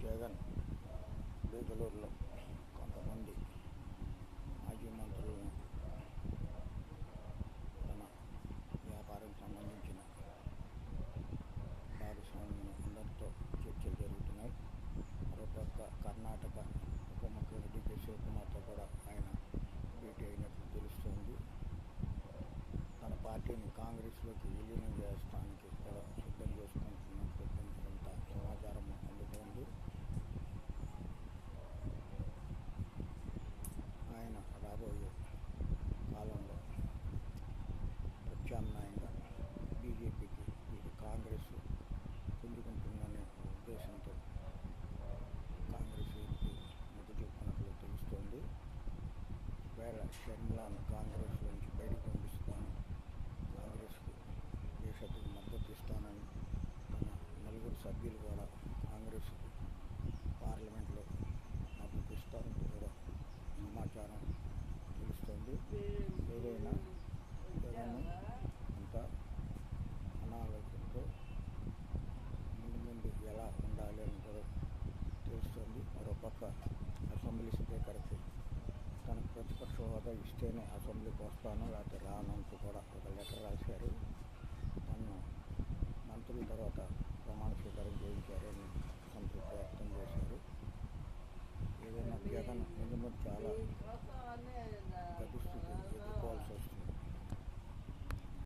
జగన్ బెంగళూరులో కొంతమంది మాజీ మంత్రులను తన వ్యాపారం సంబంధించిన భాగస్వామ్యం అందరితో చర్చలు జరుగుతున్నాయి. మరోపక్క కర్ణాటక ఉప ముఖ్యమంత్రి డి శివకుమార్తో కూడా ఆయన భేటీ అయినట్లు తెలుస్తోంది. తన పార్టీని కాంగ్రెస్లోకి విలీనం చేస్తానికి షర్మిల షర్మిలాను కాంగ్రెస్ నుంచి బయటకు పంపిస్తాను. కాంగ్రెస్కు దేశకు మద్దతు ఇస్తానని మన నలుగురు సభ్యులు కూడా కాంగ్రెస్ పార్లమెంట్లో మద్దతు ఇస్తారంటూ కూడా సమాచారం తెలుస్తుంది. ఏదైనా జగన్ ఇంకా అనారోగ్యంతో ముందు ముందు ఎలా ఉండాలి అని కూడా తెలుస్తుంది. మరోపక్క అసెంబ్లీ స్పీకర్కి తన ప్రతిపక్ష కూడా ఇస్తేనే అసెంబ్లీకి వస్తాను లేకపోతే రానంటూ కూడా ఒక లెటర్ రాశారు. నన్ను మంత్రుల తర్వాత ప్రమాణ స్వీకారం చేయించారని సంతృప్తి వ్యక్తం చేశారు. ఏదైనా జగన్ ముందు చాలా